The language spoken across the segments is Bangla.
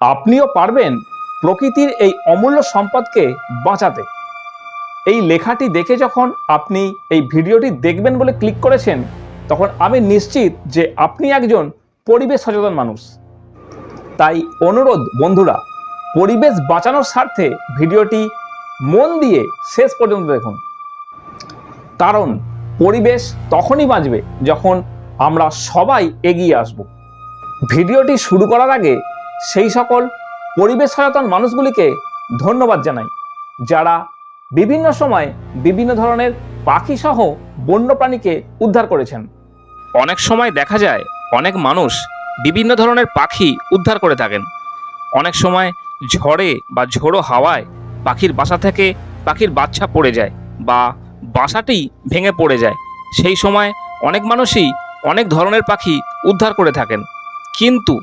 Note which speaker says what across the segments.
Speaker 1: আপনিও পারবেন প্রকৃতির এই অমূল্য সম্পদকে বাঁচাতে। এই লেখাটি দেখে যখন আপনি এই ভিডিওটি দেখবেন বলে ক্লিক করেছেন, তখন আমি নিশ্চিত যে আপনি একজন পরিবেশ সচেতন মানুষ। তাই অনুরোধ, বন্ধুরা, পরিবেশ বাঁচানোর স্বার্থে ভিডিওটি মন দিয়ে শেষ পর্যন্ত দেখুন। কারণ পরিবেশ তখনই বাঁচবে যখন আমরা সবাই এগিয়ে আসব। ভিডিওটি শুরু করার আগে সেই সকল পরিবেশ সচেতন মানুষগুলিকে ধন্যবাদ জানাই, যারা বিভিন্ন সময় বিভিন্ন ধরনের পাখি সহ বন্যপ্রাণীকে উদ্ধার করেছেন। অনেক সময় দেখা যায়, অনেক মানুষ বিভিন্ন ধরনের পাখি উদ্ধার করে থাকেন। অনেক সময় ঝড়ে বা ঝোড়ো হাওয়ায় পাখির বাসা থেকে পাখির বাচ্চা পড়ে যায় বা বাসাটি ভেঙে পড়ে যায়। সেই সময় অনেক মানুষই অনেক ধরনের পাখি উদ্ধার করে থাকেন। কিন্তু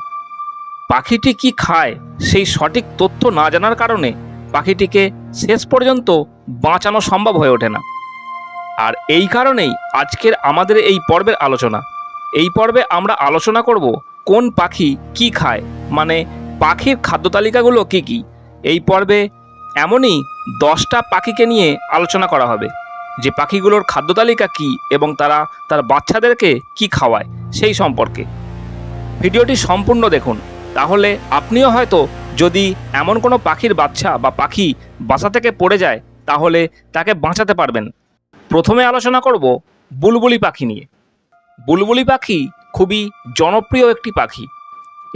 Speaker 1: পাখিটি কি খায়, সেই সঠিক তথ্য না জানার কারণে পাখিটিকে শেষ পর্যন্ত বাঁচানো সম্ভব হয়ে ওঠে না। আর এই কারণেই আজকের আমাদের এই পর্বের আলোচনা। এই পর্বে আমরা আলোচনা করব কোন পাখি কি খায় মানে পাখির খাদ্য তালিকাগুলো কি কি। এই পর্বে এমনই দশটা পাখিকে নিয়ে আলোচনা করা হবে। যে পাখিগুলোর খাদ্য তালিকা কী এবং তারা তার বাচ্চাদেরকে কি খাওয়ায়, সেই সম্পর্কে। ভিডিওটি সম্পূর্ণ দেখুন। তাহলে আপনিও হয়তো যদি এমন কোনো পাখির বাচ্চা বা পাখি বাসা থেকে পড়ে যায়, তাহলে তাকে বাঁচাতে পারবেন। প্রথমে আলোচনা করব বুলবুলি পাখি নিয়ে। বুলবুলি পাখি খুবই জনপ্রিয় একটি পাখি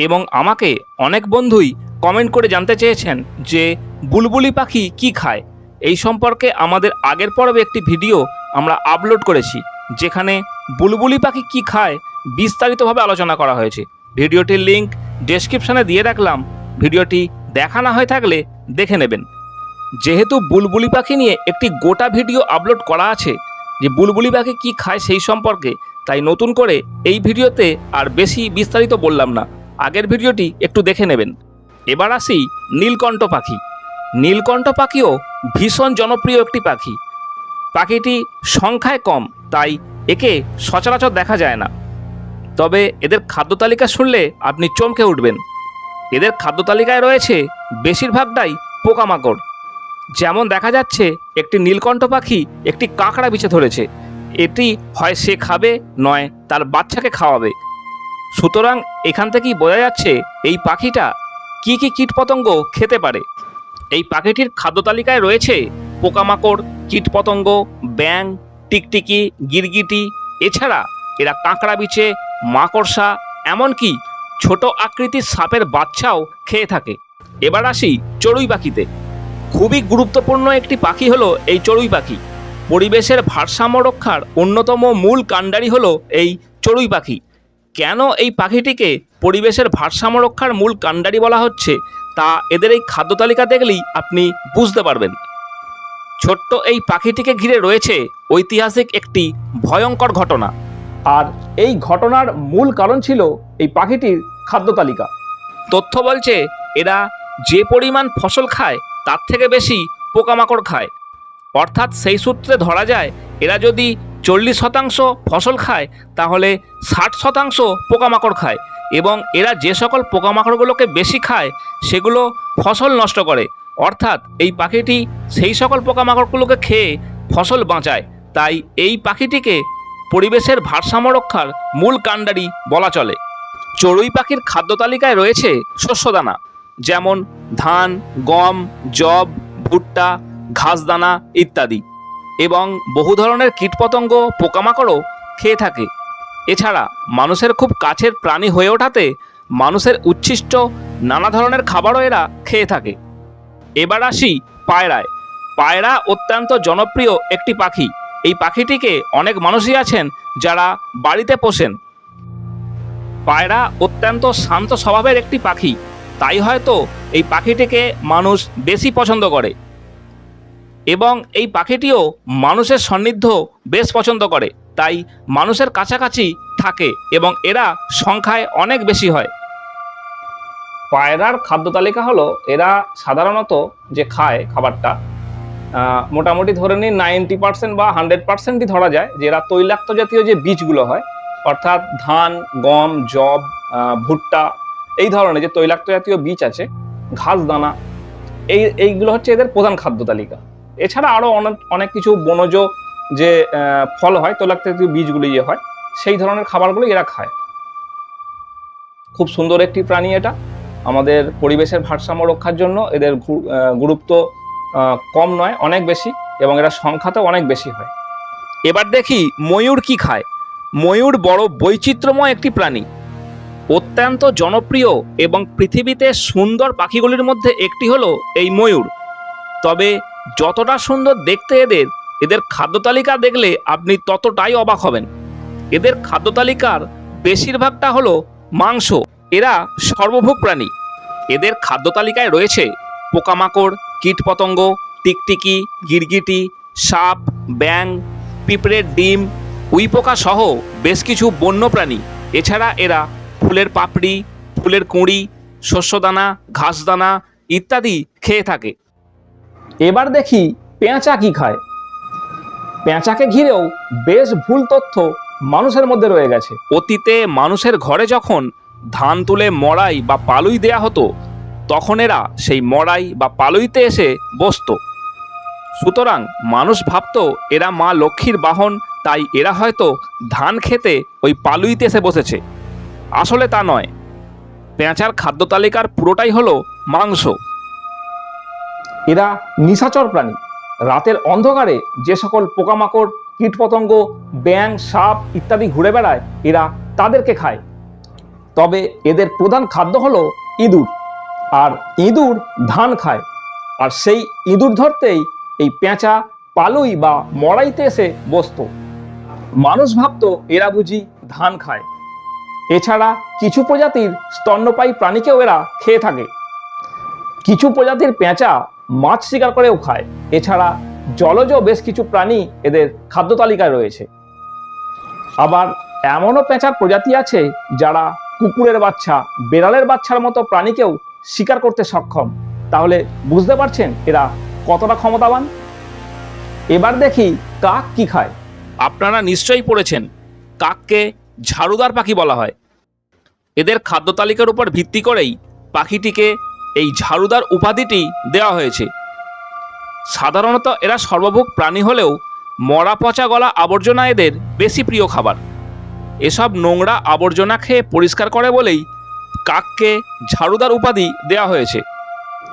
Speaker 1: এবং আমাকে অনেক বন্ধুই কমেন্ট করে জানতে চেয়েছেন যে বুলবুলি পাখি কি খায়। এই সম্পর্কে আমাদের আগের পর্বে একটি ভিডিও আমরা আপলোড করেছি, যেখানে বুলবুলি পাখি কি খায় বিস্তারিতভাবে আলোচনা করা হয়েছে। ভিডিওটির লিংক ডেসক্রিপশনে দিয়ে রাখলাম, ভিডিওটি দেখা না হয়ে থাকলে দেখে নেবেন। যেহেতু বুলবুলি পাখি নিয়ে একটি গোটা ভিডিও আপলোড করা আছে, যে বুলবুলি পাখি কি খায় সেই সম্পর্কে তাই নতুন করে এই ভিডিওতে আর বেশি বিস্তারিত বললাম না। আগের ভিডিওটি একটু দেখে নেবেন। এবার আসি নীলকণ্ঠ পাখি। নীলকণ্ঠ পাখিও ভীষণ জনপ্রিয় একটি পাখি। পাখিটি সংখ্যায় কম, তাই একে সচরাচর দেখা যায় না। তবে এদের খাদ্য তালিকা শুনলে আপনি চমকে উঠবেন। এদের খাদ্য তালিকায় রয়েছে বেশিরভাগটাই পোকামাকড়। যেমন দেখা যাচ্ছে, একটি নীলকণ্ঠ পাখি একটি কাঁকড়া বিছে ধরেছে। এটি হয় সে খাবে, নয় তার বাচ্চাকে খাওয়াবে। সুতরাং এখান থেকেই বোঝা যাচ্ছে, এই পাখিটা কি কি কীটপতঙ্গ খেতে পারে। এই পাখিটির খাদ্য তালিকায় রয়েছে পোকামাকড়, কীটপতঙ্গ ব্যাং টিকটিকি, গিরগিটি। এছাড়া এরা কাঁকড়া বিছে মাকড়সা, এমনকি ছোট আকৃতির সাপের বাচ্চাও খেয়ে থাকে। এবার আসি চড়ুই পাখিতে। খুবই গুরুত্বপূর্ণ একটি পাখি হলো এই চড়ুই পাখি। পরিবেশের ভারসাম্য রক্ষার অন্যতম মূল কাণ্ডারি হলো এই চড়ুই পাখি। কেন এই পাখিটিকে পরিবেশের ভারসাম্য রক্ষার মূল কাণ্ডারি বলা হচ্ছে, তা এদের এই খাদ্য তালিকা দেখলেই আপনি বুঝতে পারবেন। ছোট্ট এই পাখিটিকে ঘিরে রয়েছে ঐতিহাসিক একটি ভয়ঙ্কর ঘটনা। আর এই ঘটনার মূল কারণ ছিল এই পাখিটির খাদ্য তালিকা। তথ্য বলছে, এরা যে পরিমাণ ফসল খায়, তার থেকে বেশি পোকামাকড় খায়। অর্থাৎ সেই সূত্রে ধরা যায়, এরা যদি চল্লিশ শতাংশ ফসল খায়, তাহলে ষাট শতাংশ পোকামাকড় খায় এবং এরা যে সকল পোকামাকড়গুলোকে বেশি খায়, সেগুলো ফসল নষ্ট করে। অর্থাৎ এই পাখিটি সেই সকল পোকামাকড়গুলোকে খেয়ে ফসল বাঁচায়। তাই এই পাখিটিকে পরিবেশের ভারসাম্য রক্ষার মূল কাণ্ডারি বলা চলে। চড়ুই পাখির খাদ্য তালিকায় রয়েছে শস্যদানা, যেমন ধান, গম জব ভুট্টা, ঘাসদানা ইত্যাদি। এবং বহু ধরনের কীটপতঙ্গ, পোকামাকড়ও খেয়ে থাকে। এছাড়া মানুষের খুব কাছের প্রাণী হয়ে ওঠাতে মানুষের উচ্ছিষ্ট নানা ধরনের খাবারও এরা খেয়ে থাকে। এবার আসি পায়রায়। পায়রা অত্যন্ত জনপ্রিয় একটি পাখি। এই পাখিটিকে অনেক মানুষই আছেন যারা বাড়িতে পোষেন। পায়রা অত্যন্ত শান্ত স্বভাবের একটি পাখি। তাই হয়তো এই পাখিটিকে মানুষ বেশি পছন্দ করে। এবং এই পাখিটিও মানুষের সান্নিধ্য বেশ পছন্দ করে। তাই মানুষের কাছাকাছি থাকে এবং এরা সংখ্যায় অনেক বেশি হয়। পায়রার খাদ্য তালিকা হলো, এরা সাধারণত যে খায় খাবারটা মোটামুটি ধরে নিন নাইনটি পার্সেন্ট বা হান্ড্রেড পার্সেন্টই ধরা যায়, যে এরা তৈলাক্ত জাতীয় যে বীজগুলো হয়, অর্থাৎ ধান, গম জব ভুট্টা, এই ধরনের যে তৈলাক্ত জাতীয় বীজ আছে, ঘাস, দানা, এই, এইগুলো হচ্ছে এদের প্রধান খাদ্য তালিকা। এছাড়া আরও অনেক অনেক কিছু বনজ যে ফল হয়, তৈলাক্ত জাতীয় বীজগুলি যে হয়, সেই ধরনের খাবারগুলো এরা খায়। খুব সুন্দর একটি প্রাণী এটা। আমাদের পরিবেশের ভারসাম্য রক্ষার জন্য এদের গুরুত্ব কম নয়, অনেক বেশি, এবং এরা সংখ্যাতেও অনেক বেশি হয়। এবার দেখি ময়ূর কি খায়। ময়ূর বড় বৈচিত্র্যময় একটি প্রাণী। অত্যন্ত জনপ্রিয় এবং পৃথিবীতে সুন্দর পাখিগুলির মধ্যে একটি হলো এই ময়ূর। তবে যতটা সুন্দর দেখতে এদের এদের খাদ্য তালিকা দেখলে আপনি ততটাই অবাক হবেন। এদের খাদ্য তালিকার বেশিরভাগটা হলো মাংস। এরা সর্বভোগ প্রাণী। এদের খাদ্য তালিকায় রয়েছে পোকামাকড়, কীটপতঙ্গ, টিকটিকি, গিরগিটি, সাপ ব্যাং পিঁপড়ের ডিম, উইপোকা সহ বেশ কিছু বন্যপ্রাণী। এছাড়া এরা ফুলের পাপড়ি, ফুলের কুঁড়ি, শস্যদানা, ঘাসদানা ইত্যাদি খেয়ে থাকে। এবার দেখি পেঁচা কি খায়। পেঁচাকে ঘিরেও বেশ ভুল তথ্য মানুষের মধ্যে রয়ে গেছে। অতীতে মানুষের ঘরে যখন ধান তুলে মড়াই বা পালুই দেয়া হতো তখন এরা সেই মড়াই বা পালুইতে এসে বসতো। সুতরাং মানুষ ভাবতো, এরা মা লক্ষ্মীর বাহন, তাই এরা হয়তো ধান খেতে ওই পালুইতে এসে বসেছে। আসলে তা নয়। পেঁচার খাদ্য তালিকার পুরোটাই হলো মাংস। এরা নিশাচর প্রাণী। রাতের অন্ধকারে যে সকল পোকামাকড়, কীটপতঙ্গ, ব্যাং, সাপ ইত্যাদি ঘুরে বেড়ায়, এরা তাদেরকে খায়। তবে এদের প্রধান খাদ্য হলো ইঁদুর। আর ইঁদুর ধান খায়। আর সেই ইঁদুর ধরতেই এই পেঁচা, পালুই বা মড়াইতে এসে বসতো। মানুষ ভাবতো এরা বুঝি ধান খায়। এছাড়া কিছু প্রজাতির স্তন্যপায়ী প্রাণীকেও এরা খেয়ে থাকে। কিছু প্রজাতির পেঁচা মাছ শিকার করেও খায়। এছাড়া জলজ বেশ কিছু প্রাণী এদের খাদ্য তালিকায় রয়েছে। আবার এমনও পেঁচার প্রজাতি আছে যারা কুকুরের বাচ্চা, বেড়ালের বাচ্চার মতো প্রাণীকেও শিকার করতে সক্ষম, তাহলে বুঝতে পারছেন এরা কতটা ক্ষমতাবান? এবার দেখি কাক কি খায়। আপনারা নিশ্চয়ই পড়েছেন, কাককে ঝাড়ুদার পাখি বলা হয়। এদের খাদ্য তালিকার উপর ভিত্তি করেই পাখিটিকে এই ঝাড়ুদার উপাধিটি দেওয়া হয়েছে। সাধারণত এরা সর্বভোগ প্রাণী হলেও মরা পচা গলা আবর্জনা এদের বেশি প্রিয় খাবার। এসব নোংরা আবর্জনা খেয়ে পরিষ্কার করে বলেই কাককে ঝাড়ুদার উপাধি দেওয়া হয়েছে।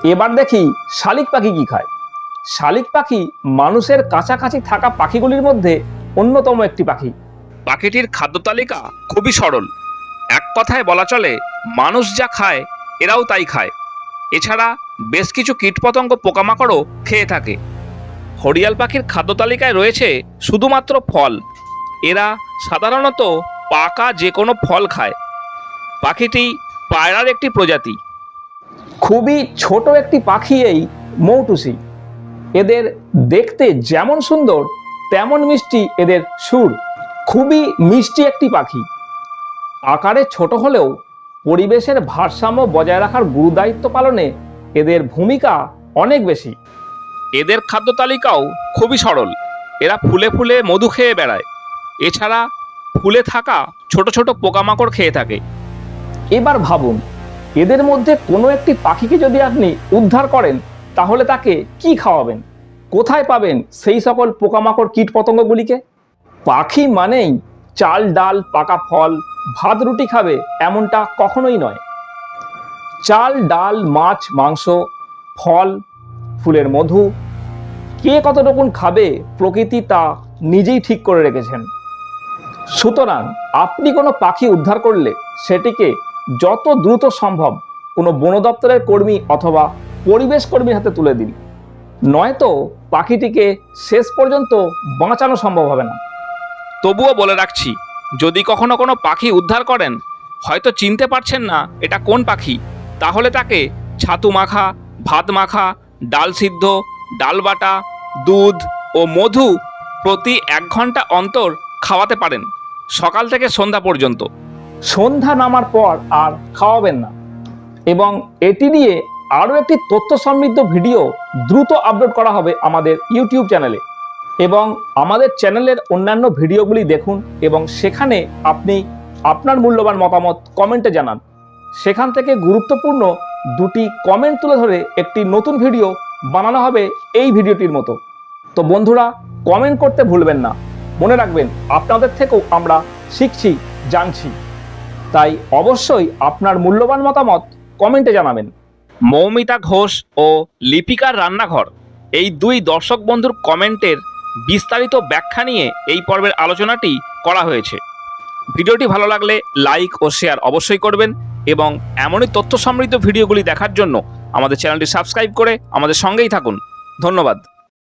Speaker 1: এবার দেখি শালিক পাখি কি খায়। শালিক পাখি মানুষের কাছাকাছি থাকা পাখিগুলির মধ্যে অন্যতম একটি পাখি। পাখিটির খাদ্য তালিকা খুবই সরল। এক কথায় বলা চলে, মানুষ যা খায়, এরাও তাই খায়। এছাড়া বেশ কিছু কীটপতঙ্গ পোকামাকড়ও খেয়ে থাকে। হরিয়াল পাখির খাদ্য তালিকায় রয়েছে শুধুমাত্র ফল। এরা সাধারণত পাকা যে কোনো ফল খায়। পাখিটি পায়রার একটি প্রজাতি। খুবই ছোট একটি পাখি এই মৌটুসি। এদের দেখতে যেমন সুন্দর তেমন মিষ্টি এদের সুর। খুবই মিষ্টি একটি পাখি। আকারে ছোট হলেও পরিবেশের ভারসাম্য বজায় রাখার গুরুদায়িত্ব পালনে এদের ভূমিকা অনেক বেশি। এদের খাদ্য তালিকাও খুবই সরল। এরা ফুলে ফুলে মধু খেয়ে বেড়ায়। এছাড়া ফুলে থাকা ছোট ছোট পোকামাকড় খেয়ে থাকে। এবার ভাবুন, এদের মধ্যে কোনো একটি পাখিকে যদি আপনি উদ্ধার করেন, তাহলে তাকে কি খাওয়াবেন? কোথায় পাবেন সেই সকল পোকামাকড় কীট পতঙ্গগুলিকে পাখি মানেই চাল, ডাল, পাকা ফল, ভাত, রুটি খাবে এমনটা কখনোই নয়। চাল, ডাল, মাছ, মাংস, ফল, ফুলের মধু, কে কতটুকুন খাবে প্রকৃতি তা নিজেই ঠিক করে রেখেছেন। সুতরাং আপনি কোনো পাখি উদ্ধার করলে সেটিকে যত দ্রুত সম্ভব কোনো বন দপ্তরের কর্মী অথবা পরিবেশ কর্মীর হাতে তুলে দিন। নয়তো পাখিটিকে শেষ পর্যন্ত বাঁচানো সম্ভব হবে না। তবুও বলে রাখছি, যদি কখনো কোনো পাখি উদ্ধার করেন, হয়তো চিনতে পারছেন না এটা কোন পাখি। তাহলে তাকে ছাতু মাখা, ভাত মাখা, ডাল সিদ্ধ, ডাল বাটা, দুধ ও মধু প্রতি এক ঘণ্টা অন্তর খাওয়াতে পারেন, সকাল থেকে সন্ধ্যা পর্যন্ত। সন্ধ্যা নামার পর আর খাওয়াবেন না। এবং এটি নিয়ে আরও একটি তথ্য সমৃদ্ধ ভিডিও দ্রুত আপলোড করা হবে আমাদের ইউটিউব চ্যানেলে। এবং আমাদের চ্যানেলের অন্যান্য ভিডিওগুলি দেখুন এবং সেখানে আপনি আপনার মূল্যবান মতামত কমেন্টে জানান। সেখান থেকে গুরুত্বপূর্ণ দুটি কমেন্ট তুলে ধরে একটি নতুন ভিডিও বানানো হবে এই ভিডিওটির মতো। তো বন্ধুরা, কমেন্ট করতে ভুলবেন না। মনে রাখবেন, আপনাদের থেকেও আমরা শিখছি, জানছি। তাই অবশ্যই আপনার মূল্যবান মতামত কমেন্টে জানাবেন। মৌমিতা ঘোষ ও লিপিকার রান্নাঘর, এই দুই দর্শক বন্ধুর কমেন্টের বিস্তারিত ব্যাখ্যা নিয়ে এই পর্বের আলোচনাটি করা হয়েছে। ভিডিওটি ভালো লাগলে লাইক ও শেয়ার অবশ্যই করবেন এবং এমনই তথ্য সমৃদ্ধ ভিডিওগুলি দেখার জন্য আমাদের চ্যানেলটি সাবস্ক্রাইব করে আমাদের সঙ্গেই থাকুন। ধন্যবাদ।